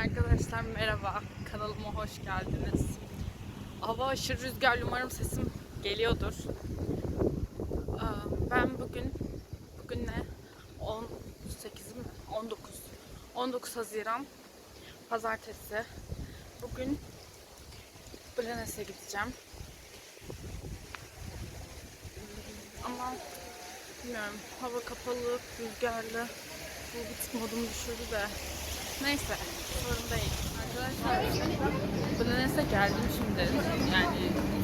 Arkadaşlar merhaba, kanalıma hoş geldiniz. Hava aşırı rüzgarlı, umarım sesim geliyordur. Ee, Ben bugün, bugün ne? 18 mi? 19. 19 Haziran, Pazartesi. Bugün Blenes'e gideceğim. Ama bilmiyorum, hava kapalı, rüzgarlı. Bu bir tık düşürdü de. Neyse, sorun değil. Arkadaşlar, Blenes'e geldim şimdi. Yani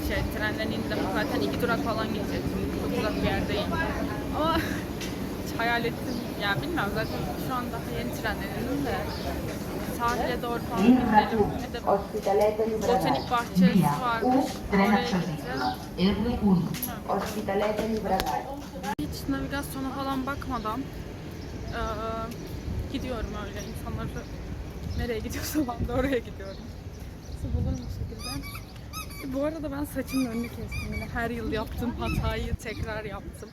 şey, trenden indim. Zaten iki durak falan geçecektim. Çok uzak bir yerdeyim. Ama hayal ettim. Yani bilmiyorum zaten şu an daha yeni trenden indim de. Sahile doğru falan gidelim. Bir de 2, Ospitaletto botanik bahçesi varmış. U Oraya 300, gideceğim. R1, Ospitaletto Libradar. Hiç navigasyona falan bakmadan eee, gidiyorum öyle insanları nereye gidiyorsam ben de oraya gidiyorum. Nasıl bulurum bu şekilde. E, Bu arada ben saçımın önünü kestim yine. Her yıl yaptığım hatayı tekrar yaptım.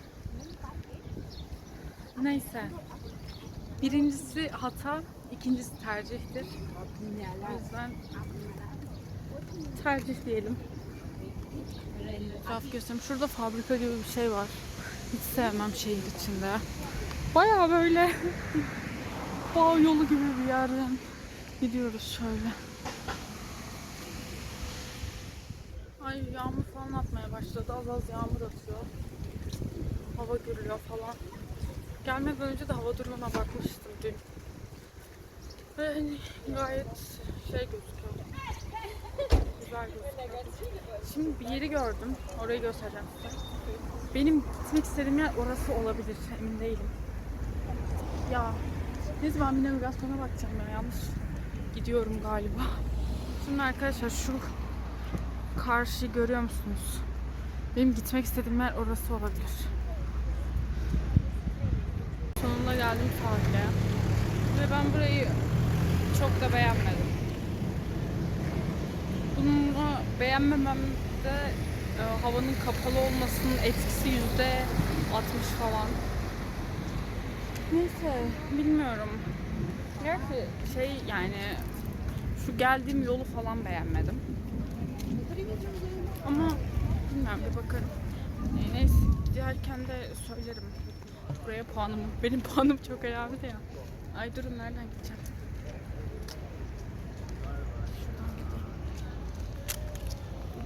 Neyse. Birincisi hata, ikincisi tercihtir. O yüzden tercih diyelim. Etraf göstereyim. Şurada fabrika gibi bir şey var. Hiç sevmem şehir içinde. Baya böyle dağ yolu gibi bir yerden gidiyoruz şöyle. Ay yağmur falan atmaya başladı. Az az yağmur atıyor. Hava gürülüyor falan. Gelmeden önce de hava durumuna bakmıştım dün. Ve hani gayet şey gözüküyor. Güzel gözüküyor. Şimdi bir yeri gördüm. Orayı göstereceğim size. Benim gitmek istediğim yer orası olabilir. Emin değilim. Ya neyse ben bir navigasyona bakacağım ya. Yanlış gidiyorum galiba. Şimdi arkadaşlar şu karşı görüyor musunuz? Benim gitmek istediğim yer orası olabilir. Sonunda geldim sahile. Ve ben burayı çok da beğenmedim. Bunu beğenmememde e, havanın kapalı olmasının etkisi yüzde 60 falan. Neyse bilmiyorum. Gerçi şey yani şu geldiğim yolu falan beğenmedim. Ama bilmiyorum bir bakarım. Neyse giderken de söylerim. Buraya puanım benim puanım çok önemli ya. Ay durun nereden gideceğim?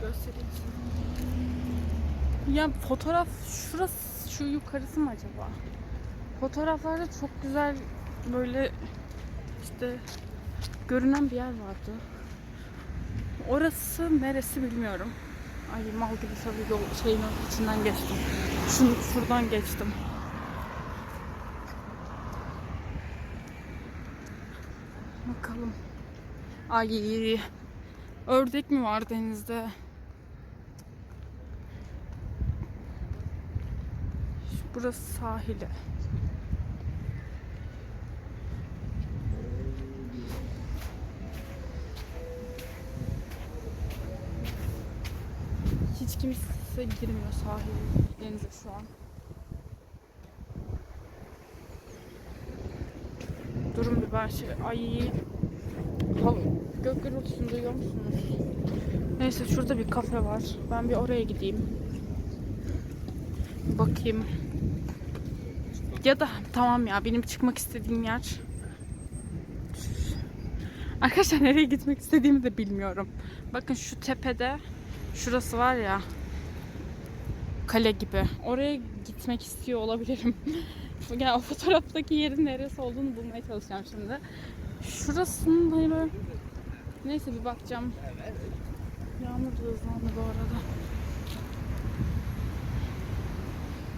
Göstereyim. Ya fotoğraf şurası şu yukarısı mı acaba? Fotoğraflarda çok güzel böyle işte görünen bir yer vardı. Orası neresi bilmiyorum. Ay mal gibi tabii yol şeyin içinden geçtim. Şun, şuradan geçtim. Bakalım. Ay ördek mi var denizde? Burası sahili. Kimse girmiyor sahil denize şu an. Durun bir ben şey... Ay... Gök gürültüsünü duyuyor musunuz? Neyse şurada bir kafe var. Ben bir oraya gideyim. Bakayım. Ya da tamam ya benim çıkmak istediğim yer. Arkadaşlar nereye gitmek istediğimi de bilmiyorum. Bakın şu tepede şurası var ya kale gibi. Oraya gitmek istiyor olabilirim. yani o fotoğraftaki yerin neresi olduğunu bulmaya çalışacağım şimdi. Şurasının böyle neyse bir bakacağım. Yağmur da hızlandı bu arada.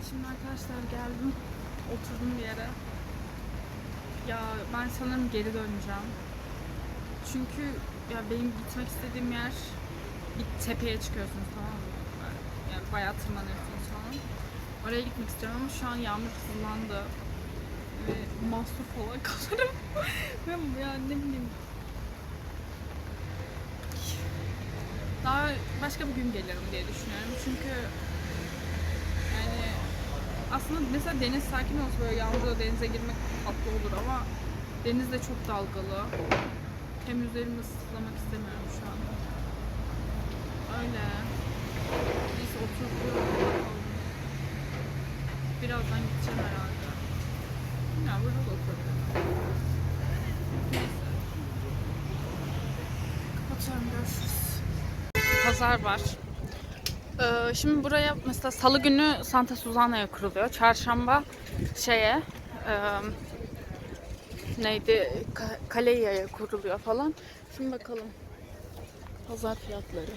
Şimdi arkadaşlar geldim. Oturdum bir yere. Ya ben sanırım geri döneceğim. Çünkü ya benim gitmek istediğim yer bir tepeye çıkıyorsunuz tamam mı? Yani bayağı tırmanıyorsunuz falan. Oraya gitmek istiyorum ama şu an yağmur hızlandı. Ve mahsur falan kalırım. Ve yani ne bileyim. Daha başka bir gün gelirim diye düşünüyorum. Çünkü yani aslında mesela deniz sakin olsa böyle yağmurda denize girmek tatlı olur ama deniz de çok dalgalı. Hem üzerimi ıslamak istemiyorum şu an. Öyle. Biz bakalım. Birazdan gideceğim herhalde. Ya burada da oturabilirim. Neyse. Kapatıyorum görüşürüz. Pazar var. Ee, şimdi buraya mesela salı günü Santa Susana'ya kuruluyor. Çarşamba şeye e, neydi Ka- Kaleya'ya kuruluyor falan. Şimdi bakalım pazar fiyatları.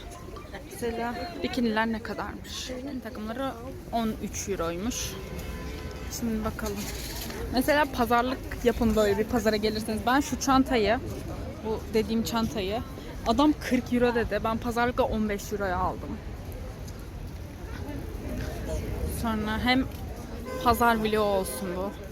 Mesela bikiniler ne kadarmış? Takımları 13 euroymuş. Şimdi bakalım. Mesela pazarlık yapın böyle bir pazara gelirseniz. Ben şu çantayı, bu dediğim çantayı adam 40 euro dedi. Ben pazarlıkla 15 euroya aldım. Sonra hem pazar vlogu olsun bu.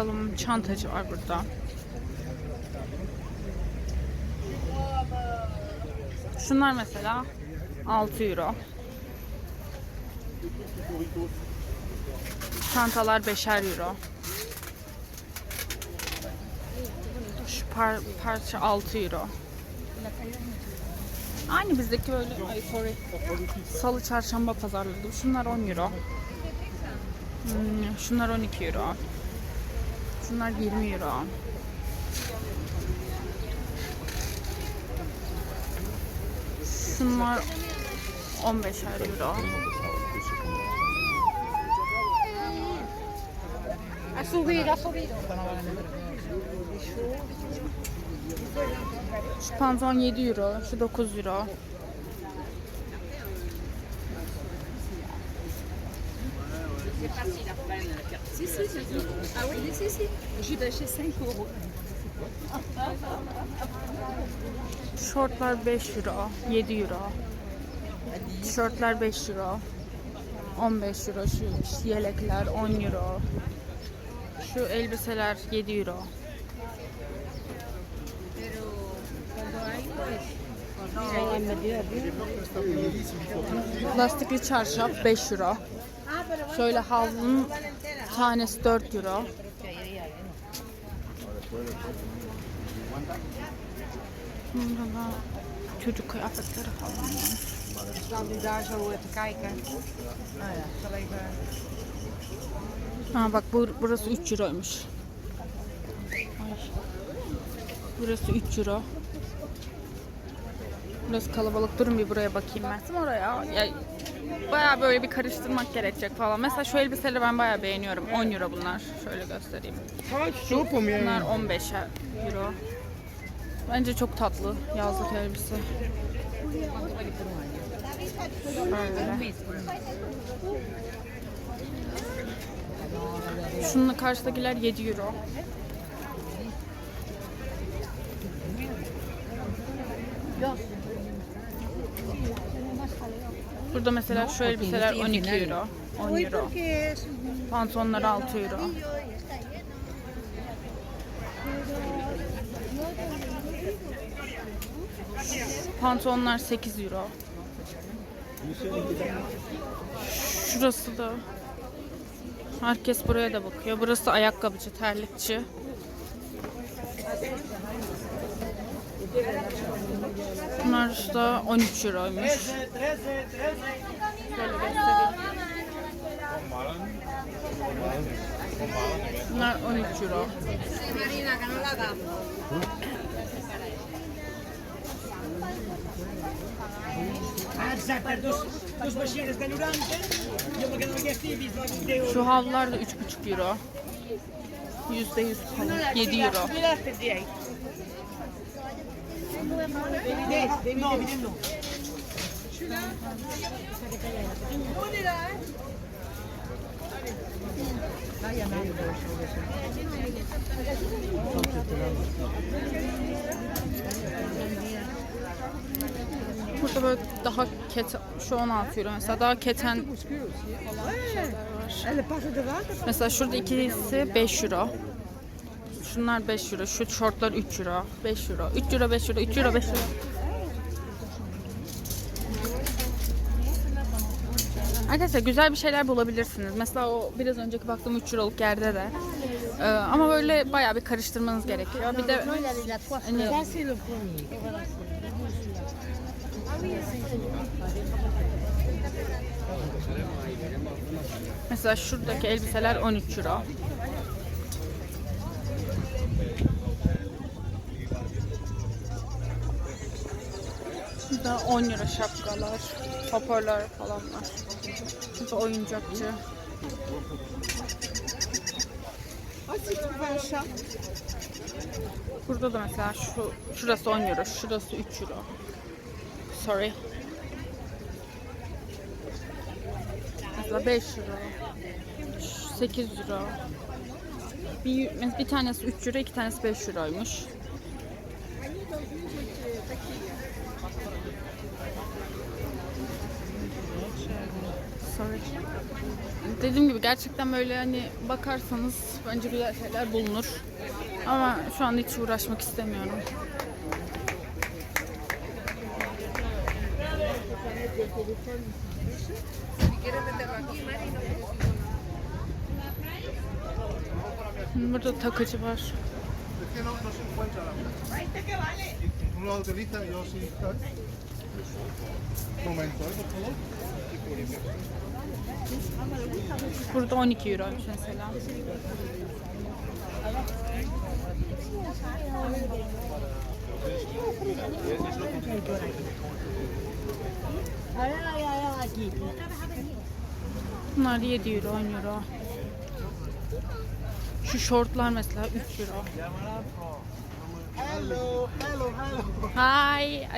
Bakalım çantacı var burada. Şunlar mesela 6 euro. Çantalar 5'er euro. Şu par parça 6 euro. Aynı bizdeki böyle ay sorry. Salı çarşamba pazarladım. Şunlar 10 euro. Hmm, şunlar 12 euro. Şunlar 20 euro. Şunlar 15 euro. Ha subido, ha subido. Şu pantolon 7 euro, şu 9 euro. Si, si, tout. Ah oui, si, si. J'ai lâché 5 euros. Şortlar 5 euro, 7 euro. Tişörtler 5 euro. 15 euro. Şu yelekler 10 euro. Şu elbiseler 7 euro. Lastikli çarşaf 5 euro. Şöyle havlunun tanesi 4 euro. Burada da çocuk kıyafetleri falan var. Ha bak bu, burası 3 euroymuş. Burası 3 euro. Burası kalabalık. Durun bir buraya bakayım ben. Oraya. Ya, bayağı böyle bir karıştırmak gerekecek falan. Mesela şu elbiseleri ben bayağı beğeniyorum. 10 euro bunlar. Şöyle göstereyim. Bunlar 15 euro. Bence çok tatlı yazlık elbise. Böyle. Şunun karşıdakiler 7 euro. Burada mesela şu elbiseler 12 euro. 10 euro. Pantolonlar 6 euro. Pantolonlar 8 euro. Şurası da Herkes buraya da bakıyor. Burası ayakkabıcı, terlikçi. Bunlar da 13 euroymuş. Bunlar 13 euro. Marina, que no la damos. Exacte, dos, dos vaixelles de 90, jo me quedo amb aquest i vist la 20 euros. Şu havlular da 3,5 euro. %100 falan. 7 euro. No, no. Burada böyle daha keten, şu 16 euro mesela daha keten. Mesela şurada ikisi 5 euro. Şunlar 5 euro. Şu şortlar 3 euro. 5 euro. 3 euro 5 euro. 3 euro 5 euro. Arkadaşlar güzel bir şeyler bulabilirsiniz. Mesela o biraz önceki baktığım 3 euroluk yerde de. Ee, ama böyle bayağı bir karıştırmanız gerekiyor. Bir de hani mesela şuradaki elbiseler 13 euro. Burada 10 euro şapkalar, hoparlör falan var. Burada oyuncakçı. Burada da mesela şu şurası 10 euro, şurası 3 euro. Sorry. Mesela 5 euro. 8 euro. Bir, bir tanesi 3 euro, iki tanesi 5 euroymuş. Sorry. Dediğim gibi gerçekten böyle hani bakarsanız bence güzel şeyler bulunur. Ama şu anda hiç uğraşmak istemiyorum. Burada takıcı var. Momento, ¿eh? por favor. Burada 12 euroymuş mesela. Bunlar 7 euro, 10 euro. Şu şortlar mesela 3 euro. Hello, hello, hello. Hi.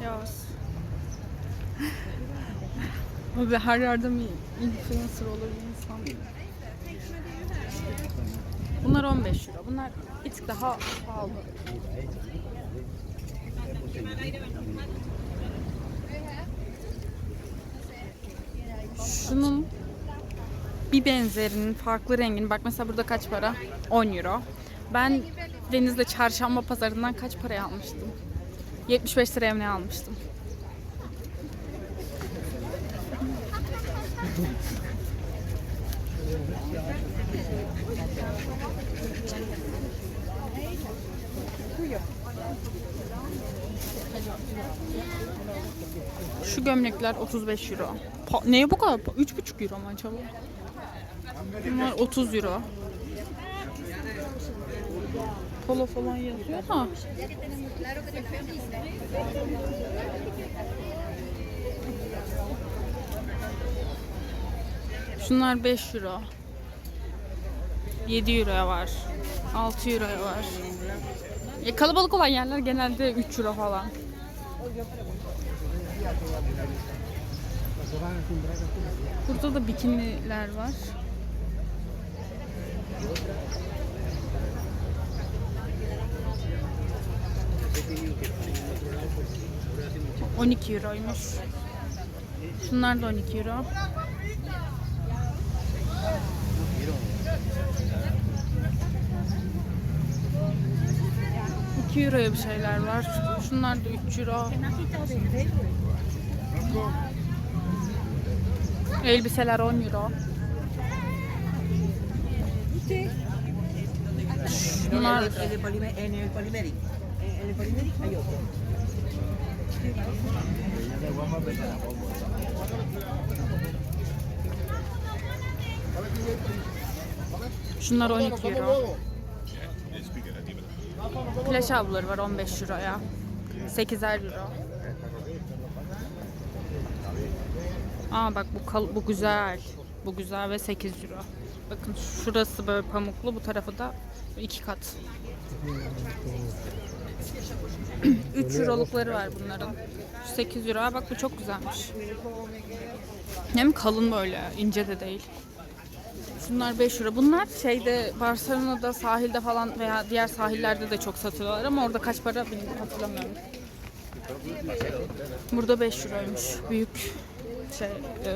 Adios. Abi her yerde mi influencer olur bir insan? Bunlar 15 euro. Bunlar bir tık daha pahalı. Şunun bir benzerinin farklı rengini bak mesela burada kaç para? 10 euro. Ben Deniz'de çarşamba pazarından kaç paraya almıştım? 75 liraya ne almıştım? Şu gömlekler 35 euro. Pa- neye bu kadar? pa- 3,5 euro mu acaba? Bunlar 30 euro. Polo falan yazıyor da. Şunlar 5 euro. 7 euroya var. 6 euroya var. Ya kalabalık olan yerler genelde 3 euro falan. Burada da bikiniler var. On iki euroymuş. Şunlar da 12 euro. İki euroya bir şeyler var. Şunlar da 3 euro. Elbiseler 10 euro. Bunlar. Şunlar 12 euro. Plaj havluları var 15 euroya. 8'er euro. Aa bak bu kal- bu güzel. Bu güzel ve 8 euro. Bakın şurası böyle pamuklu, bu tarafı da iki kat. 3 eurolukları var bunların. Şu 8 euro. Aa, bak bu çok güzelmiş. Hem kalın böyle, ince de değil. Şunlar 5 euro. Bunlar şeyde Barcelona'da sahilde falan veya diğer sahillerde de çok satıyorlar ama orada kaç para bilmiyorum hatırlamıyorum. Burada 5 euroymuş. Büyük şey e,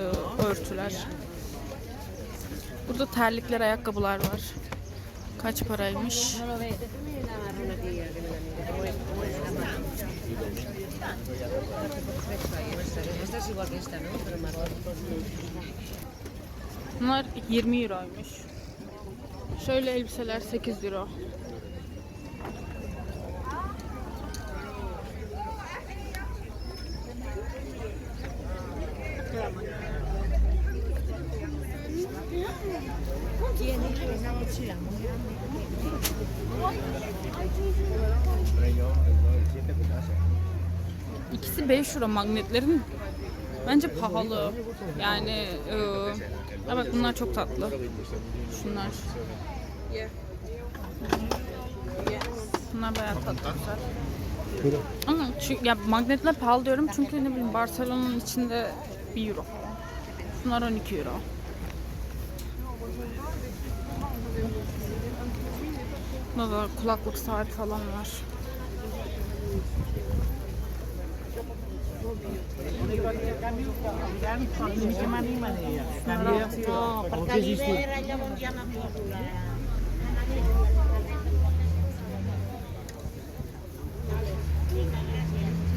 örtüler. Burada terlikler, ayakkabılar var. Kaç paraymış? Bunlar 20 euroymuş. Şöyle elbiseler 8 euro. İkisi 5 euro magnetlerin. Bence pahalı. Yani e, bak bunlar çok tatlı. Şunlar. Bunlar bayağı tatlı güzel. Ama çünkü, ya magnetler pahalı diyorum çünkü ne bileyim Barcelona'nın içinde 1 euro. Bunlar 12 euro. Burada kulaklık saat falan var. No.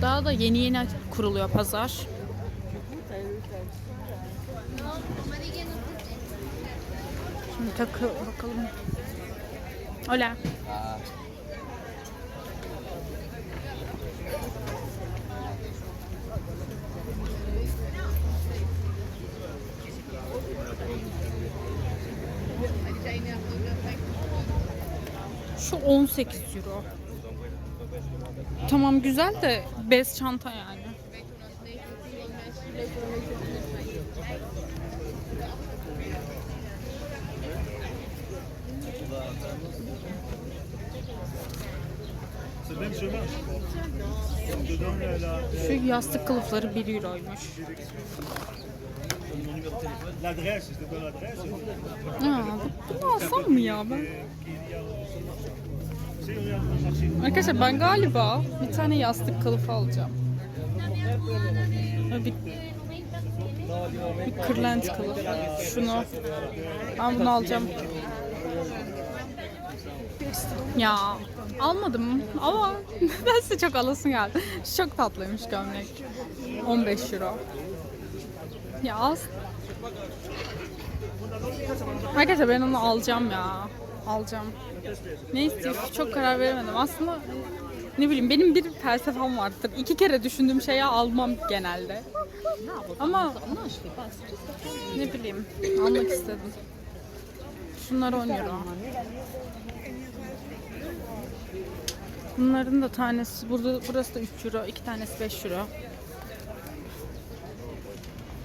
Daha da yeni yeni kuruluyor pazar. Şimdi takı bakalım. Hola. Şu 18 euro. Tamam güzel de bez çanta yani. Şu yastık kılıfları 1 euroymuş. L'adresse, c'était pas l'adresse. Aa, alsam mı ya ben? Arkadaşlar ben galiba bir tane yastık kılıfı alacağım. Bir, bir kırlent kılıfı. Şunu. Ben bunu alacağım. Ya almadım ama size çok alasın geldi. Çok tatlıymış gömlek. 15 euro. Ya az. Arkadaşlar ben onu alacağım ya. Alacağım. Ne istiyorsun? Çok karar veremedim. Aslında ne bileyim benim bir felsefem vardır. İki kere düşündüğüm şeyi almam genelde. Ama ne bileyim almak istedim. Şunlar 10 euro. Bunların da tanesi burada burası da 3 euro, iki tanesi 5 euro.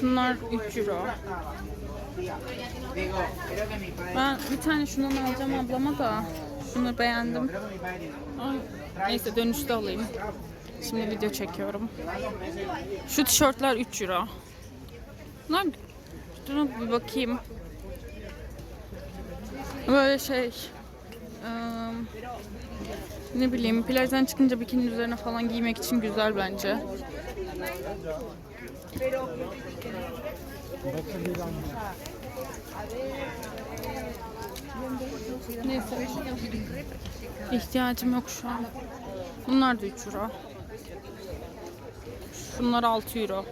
Şunlar 3 euro. Ben bir tane şundan alacağım ablama da. Şunu beğendim. Neyse dönüşte alayım. Şimdi video çekiyorum. Şu tişörtler 3 euro. Bunlar Durun bir bakayım. Böyle şey ıı, ne bileyim plajdan çıkınca bikinin üzerine falan giymek için güzel bence. Neyse. İhtiyacım yok şu an. Bunlar da 3 euro. Şunlar 6 euro.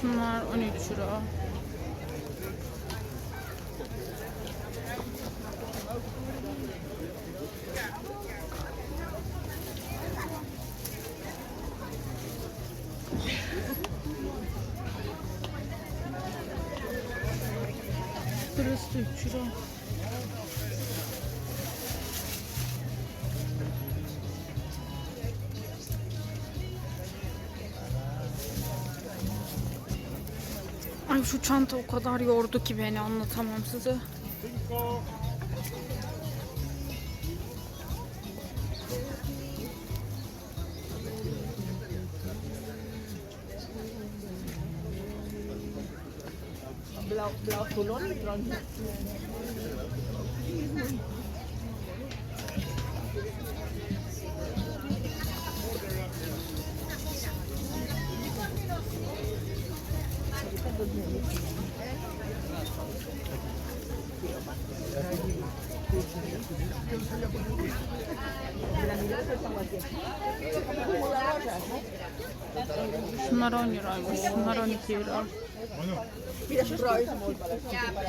Şunlar 13 euro. Ay şu çanta o kadar yordu ki beni anlatamam size. Blau, blau tulon,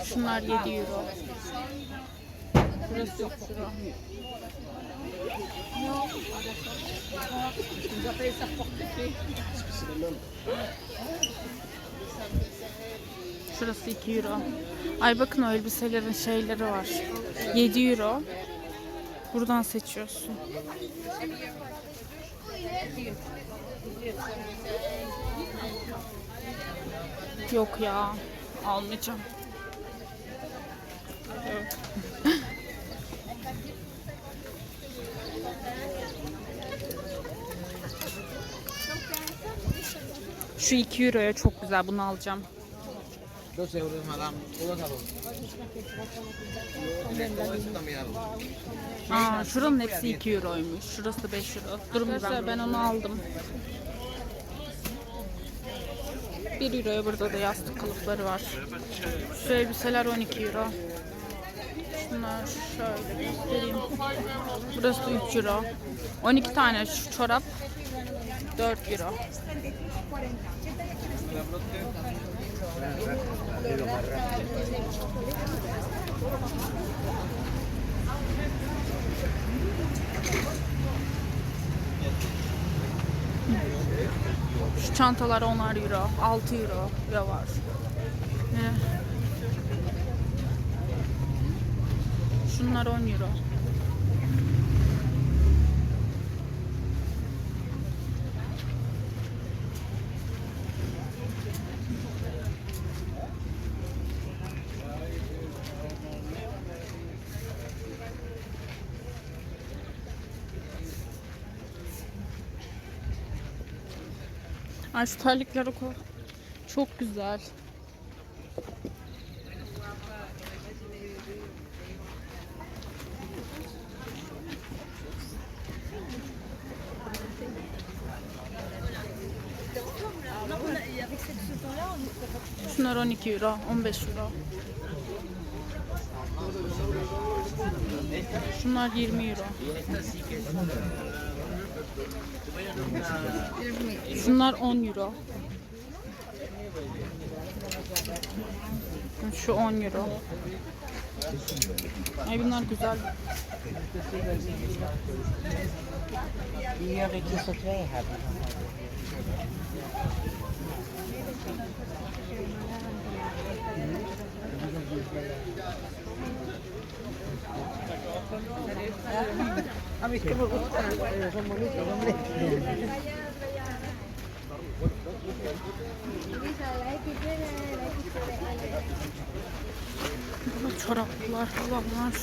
Şunlar 7 euro. Burası 3 euro. Şurası 2 euro. Ay bakın o elbiselerin şeyleri var. 7 euro. Buradan seçiyorsun. Yok ya. Almayacağım. Yok. Şu 2 euroya çok güzel. Bunu alacağım. 12 euros, madame. Todos a dos. Todo eso también algo. Aa, şuranın hepsi 2 euroymuş. Şurası 5 euro. Durun bir ben, ben onu aldım. 1 euroya burada da yastık kalıpları var. Şu elbiseler 12 euro. Şunlar şöyle göstereyim. Burası da 3 euro. 12 tane şu çorap 4 euro. Şu çantalar 10'ar euro, 6 euro da var. Şunlar 10 euro. Ay şu terlikler o kadar çok güzel. Şunlar 12 euro, 15 euro. Şunlar 20 euro. Şunlar 10 euro. Şu 10 euro. Ay bunlar güzel. Die heb ik dus er twee hebben. A mí es çoraplar falan var.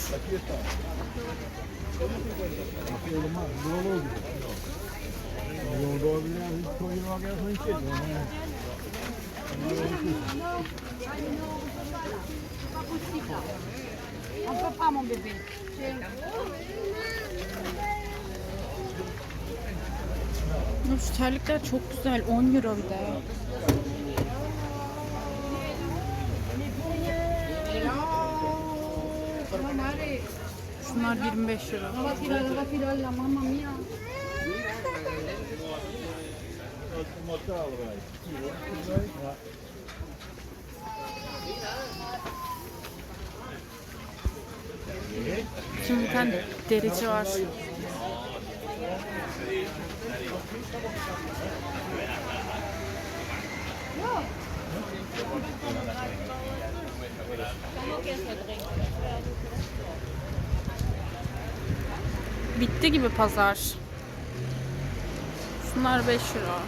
Ya Şu terlikler çok güzel. 10 euro bir de. Şunlar 25 euro. Şimdi bir tane derici var. Bitti gibi pazar. Şunlar 5 euro.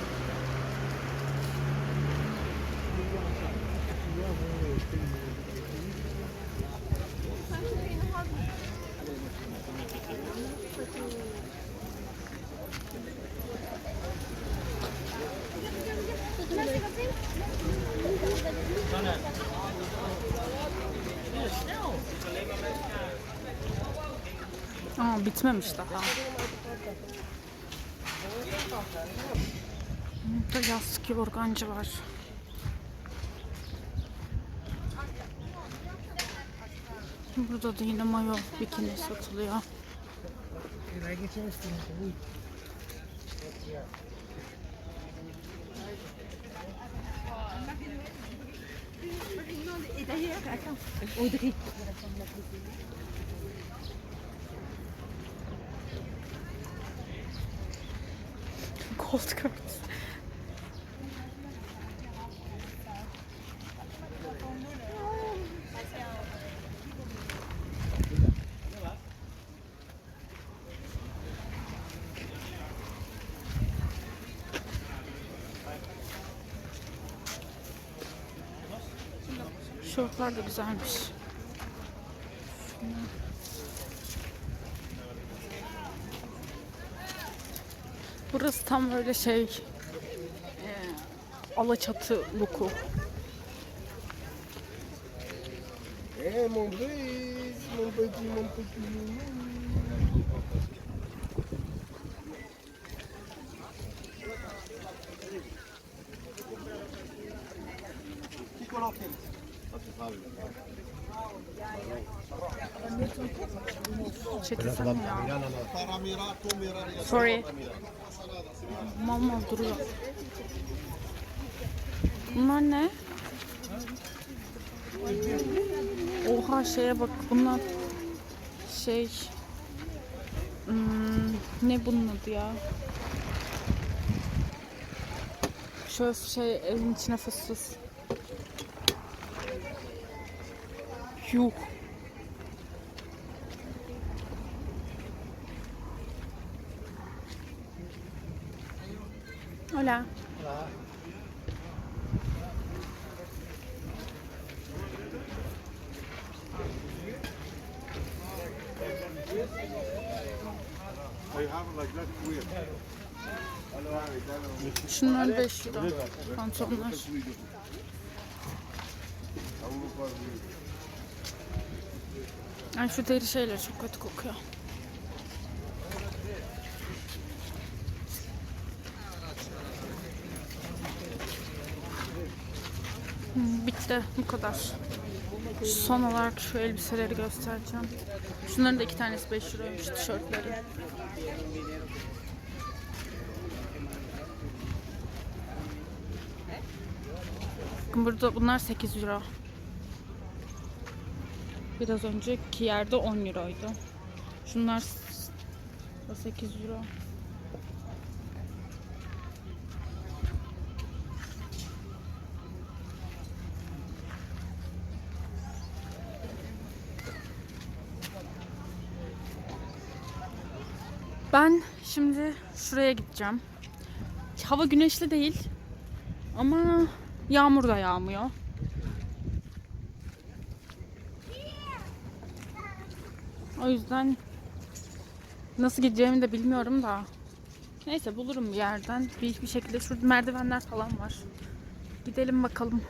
Aa bitmemiş daha. Burada yastık yorgancı var. Burada da yine mayo bikini satılıyor. Gold cards. Şortlar da güzelmiş. Burası tam böyle şey e, Alaçatı luku. Nounou. Çekilsene ya. Sorry. Mal mal duruyor. Bunlar ne? Oha şeye bak bunlar şey hmm, ne bunun adı ya? Şöyle şey evin içine fıssız. Yuh. Hola. Weird. Şunlar 5 euro. Pantolonlar. Ay şu deri şeyler çok kötü kokuyor. Bitti. Bu kadar. Son olarak şu elbiseleri göstereceğim. Şunların da iki tanesi 5 euroymuş tişörtleri. Bakın burada bunlar 8 euro. Biraz önceki yerde 10 euroydu. Şunlar s- da 8 euro. Ben şimdi şuraya gideceğim. Hava güneşli değil. Ama yağmur da yağmıyor. O yüzden nasıl gideceğimi de bilmiyorum da. Neyse bulurum bir yerden. Bir, bir şekilde şurada merdivenler falan var. Gidelim bakalım.